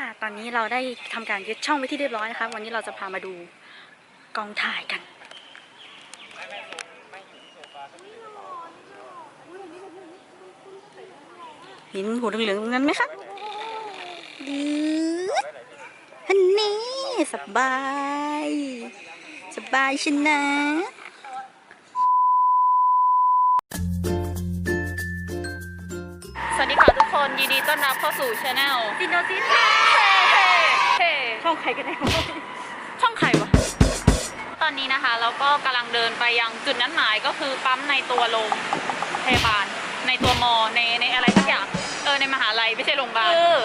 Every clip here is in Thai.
ค่ะ ตอนนี้เราได้ทำการยึดช่องไว้ที่เรียบร้อยนะคะ วันนี้เราจะพามาดูกองถ่ายกันเห็นหัวเหลืองๆตรงนั้นไหมคะดืดฮันนี่สบาย สบายชนะสวัสดีค่ะทุกคนยินดีต้อนรับเข้าสู่ช anel ซินโนซิสเฮ้เฮ้ช่ องใครกันแน่ช่องใครวะ ตอนนี้นะคะเราก็กำลังเดินไปยังจุดนัดหมายก็คือปั๊มในตัวโรงพยาบาล ในตัวมอในในอะไรสักอย่าง เออในมหาลัยไม่ใช่โรงพยาบาลเออ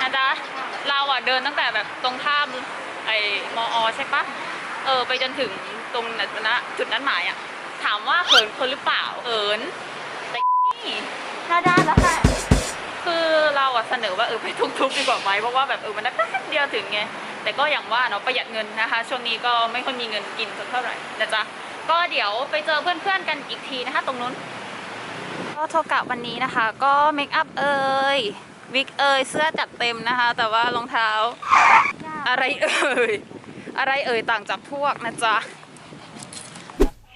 นะจ๊ะเราอะเดินตั้งแต่แบบตรงข้ามไอ้มอใช่ปะเออไปจนถึงตรงนั้นนะจุดนัดหมายอะ ถามว่าเขินคนหรือเปล่าเขินแต่นี่หน้าด้านแล้วค่ะ คือเราอะเสนอว่าเออไปทุกๆดีกว่าไหมเพราะว่าแบบเออมันได้แป๊บเดียวถึงไงแต่ก็อย่างว่าเนาะประหยัดเงินนะคะช่วงนี้ก็ไม่ค่อยมีเงินกินสักเท่าไหร่นะจ๊ะก็เดี๋ยวไปเจอเพื่อนๆกันอีกทีนะคะ ตรงนู้นก็โทกะวันนี้นะคะ ก็เมคอัพเอ่ยวิกเอ่ยเสื้อจัดเต็มนะคะ แต่ว่ารองเท้า อะไรเอ่ยอะไรเอ่ยต่างจากพวกนะจ๊ะ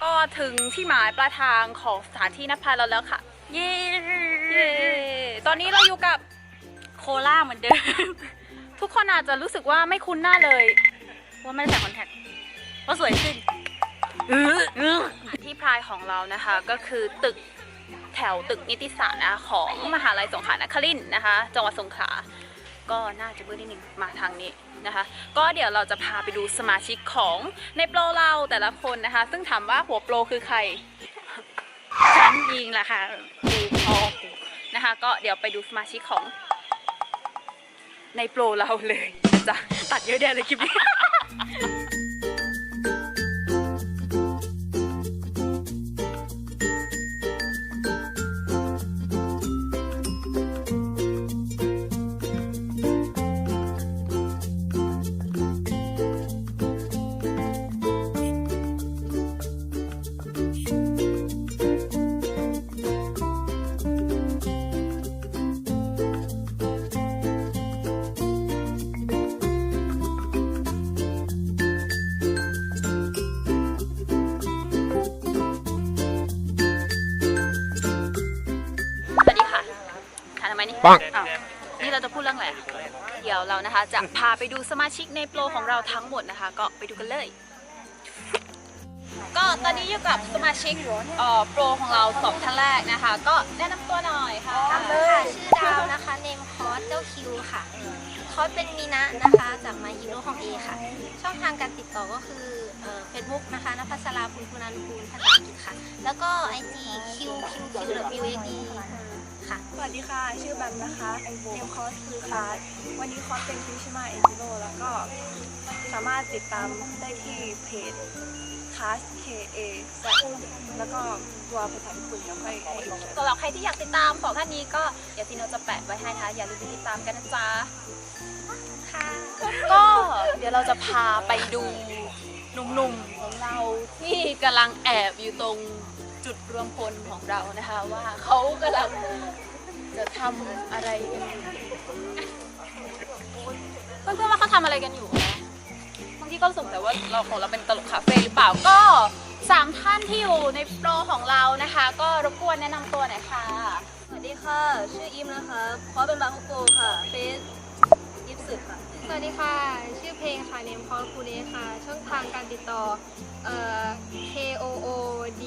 ก็ถึงที่หมายปลายทางของสถานที่นัดพบเราแล้วค่ะ เย้ เย้ตอนนี้เราอยู่กับโคล่าเหมือนเดิม ทุกคนอาจจะรู้สึกว่าไม่คุ้นหน้าเลย ว่าไม่ได้ใส่คอนแทคเพราะสวยขึ้นเออเออที่พรายของเรานะคะก็คือตึกแถวตึกนิติศาสตร์นะคะของมหาลัยสงขลานครินทร์นะคะจังหวัดสงขลา ก็น่าจะเบื่อนิดนึงมาทางนี้นะคะ ก็เดี๋ยวเราจะพาไปดูสมาชิกของในโปรเราแต่ละคนนะคะ ซึ่งถามว่าหัวโปรคือใครฉันเองแหละค่ะกูพอกู นะคะ ก็เดี๋ยวไปดูสมาชิกของ ในโปรเราเลยนะจ้ะตัดเยอะแยะเลยคลิปนี้ นะคะ จะพาไปดูสมาชิกในโปรของเราทั้งหมดนะคะ ก็ไปดูกันเลย ก็ตอนนี้อยู่กับสมาชิกเอ่อโปรของเราสองท่านแรกนะคะ ก็แนะนำตัวหน่อยค่ะค่ะชื่อดาวนะคะเนมคอร์สเจ้าคิวค่ะคอร์สเป็นมีนะนะคะจากมาฮีโร่ของเอค่ะ ช่องทางการติดต่อก็คือเฟซบุ๊กนะคะนภัสราภูลคุณานุกูลภาษาอังกฤษค่ะ แล้วก็ไอจีคิวคิวคิว W A D ค่ะ สวัสดีค่ะ ชื่อแบมนะคะเนมคอร์สคือคลาสวันนี้คอร์สเป็นคิวชิมาเอจิโรแล้วก็สามารถติดตามได้ที่เพจคลาส K A Z แล้วก็ตัวภาษาญี่ปุ่นแล้วค่อยให้อีกสำหรับใครที่อยากติดตามสองท่านนี้ก็เดี๋ยวซีโนจะแปะไว้ให้นะคะ อย่าลืมไปติดตามกันนะจ๊ะค่ะก็เดี๋ยวเราจะพาไปดูหนุ่มๆของเราที่กำลังแอบอยู่ตรง จุดรวมพลของเรานะคะว่าเขากำลังจะทำอะไรกันอยู่เพื่อนๆว่าเขาทำอะไรกันอยู่นะบางทีก็สงสัยว่าเราของเราเป็นตลกคาเฟ่หรือเปล่าก็สามท่านที่อยู่ในโปรของเรานะคะ ก็รบกวนแนะนำตัวหน่อยค่ะ สวัสดีค่ะ ชื่ออิมนะคะคอร์สเป็นบาคุโกค่ะเฟซยิปสึค่ะ สวัสดีค่ะ ชื่อเพลงค่ะ เนมคอร์คูเดค่ะ ช่องทางการติดต่อ เอ่อ K O O D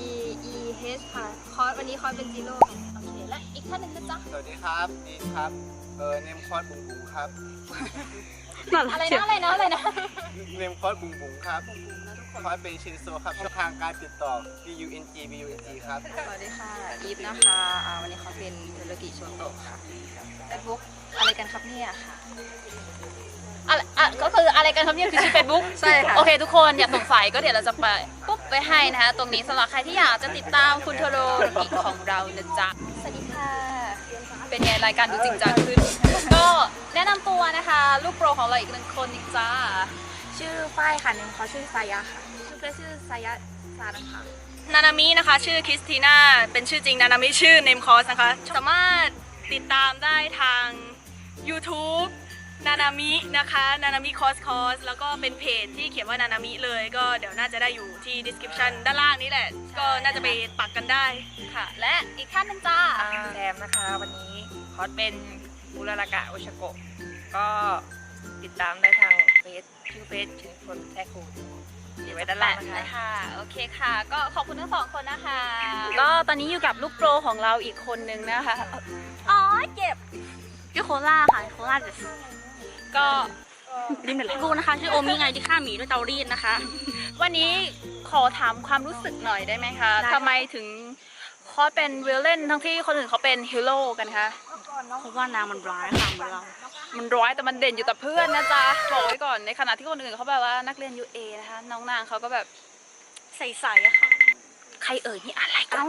E H ค่ะ คอร์สวันนี้คอร์สเป็นจีโร่ค่ะโอเค และอีกท่านหนึ่งนะจ๊ะ สวัสดีครับอีทครับ เออเนมคอร์ดบุ๋งบุ๋งครับ อะไรนะอะไรนะอะไรนะเนมคอร์ดบุ๋งบุ๋งครับ คอร์ดเป็นชินโซครับช่องทางการติดต่อ B U N G B U N G ครับ สวัสดีค่ะอีฟนะคะอ่าวันนี้เขาเป็นเทโรกิโชโตะค่ะเฟซบุ๊กอะไรกันครับเนี่ยค่ะอะไรอะก็คืออะไรกันครับเนี่ยคือชื่อเฟซบุ๊ก ใช่ค่ะ โอเคทุกคนอย่าสงสัยก็เดี๋ยวเราจะไปปุ๊บ ไปให้นะคะ ตรงนี้สำหรับใครที่อยากจะติดตามคุณโทโรกิของเรานะจ๊ะ สวัสดีค่ะ เป็นไงรายการดูจริงจังขึ้น ก็แนะนำตัวนะคะ ลูกโปรของเราอีกหนึ่งคนอีกจ้า ชื่อฝ้ายค่ะเนมเขาชื่อสายะค่ะ ชื่อเฟซชื่อสายะซานะคะ นานามินะคะ ชื่อคริสติน่า เป็นชื่อจริงนานามิชื่อเนมคอร์สนะคะ สามารถติดตามได้ทาง YouTube นานามินะคะนานามิคอสคอสแล้วก็เป็นเพจที่เขียนว่านานามิเลยก็เดี๋ยวน่าจะได้อยู่ที่ description ด้านล่างนี้แหละ ก็น่าจะไปปักกันได้ค่ะ และอีกท่านหนึงจ้าแซมนะคะ วันนี้คอสเป็นบุรากะโอชโกะก็ติดตามได้ทางเฟซชื่อเฟซชื่อคนแท้คูอยู่ไว้ด้านล่างนะคะนะคะโอเคค่ะ ก็ขอบคุณทั้งสองคนนะคะ ก็ตอนนี้อยู่กับลูกโปรของเราอีกคนนึงนะคะ อ๋อเจ็บชื่อโคล่าค่ะโคล่าเดส ก็ดิมเดลกูนะคะชื่อโอมิไงที่ฆ่าหมีด้วยเตารีดนะคะ วันนี้ขอถามความรู้สึกหน่อยได้ไหมคะได้ทำไมถึงคอสเป็นวิลเลนทั้งที่คนอื่นเขาเป็นฮีโร่กันคะเพราะว่านางมันร้ายค่ะเหมือนเรา มันร้ายแต่มันเด่นอยู่แต่เพื่อนนะจ๊ะบอกไว้ก่อนในขณะที่คนอื่นเขาแบบว่านักเรียน UA นะคะ น้องนางเขาก็แบบใสๆอะค่ะ ใครเอ่ยนี่อะไรกัน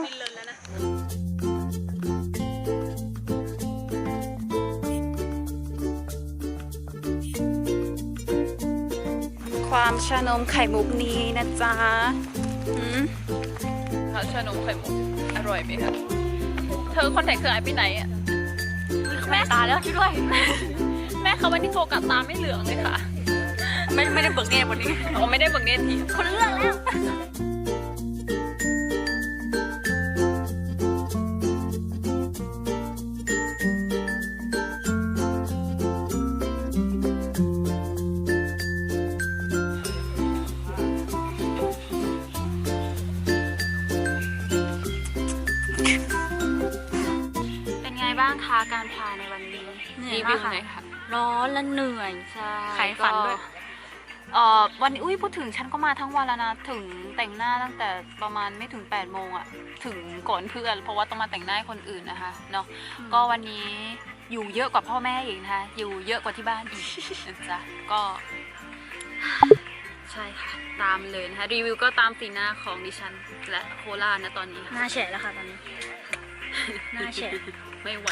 ความชานมไข่มุกนี้นะจ๊ะหืมชานมไข่มุกอร่อยไหมคะเธอคอนแทคเธอหายไปไหนอะแม่ตาแล้วช่วยด้วย แม่เขาวันนี้โฟกัสตาไม่เหลืองเลยค่ะ ไม่ไม่ได้เบิกเนตวันนี้เขาไม่ได้เบิกเนตทีคนเรื่องแล้ว วิวค่ะหน่อยค่ะร้อนและเหนื่อยใช่ขายฝันด้วยก็เอ่อวันนี้อุ้ยพูดถึงฉันก็มาทั้งวันแล้วนะถึงแต่งหน้าตั้งแต่ประมาณไม่ถึง8ปดโมงอะถึงก่อนเพื่อนเพราะว่าต้องมาแต่งหน้าให้คนอื่นนะคะเนาะก็วันนี้อยู่เยอะกว่าพ่อแม่อีกนะคะอยู่เยอะกว่าที่บ้านอีกนะจ๊ะก็ ใช่ค่ะ ตามเลยนะคะรีวิวก็ตามสีหน้าของดิฉันและโคลานะตอนนี้หน้าแฉะแล้วค่ะตอนนี้หน้าแฉะไม่ไหว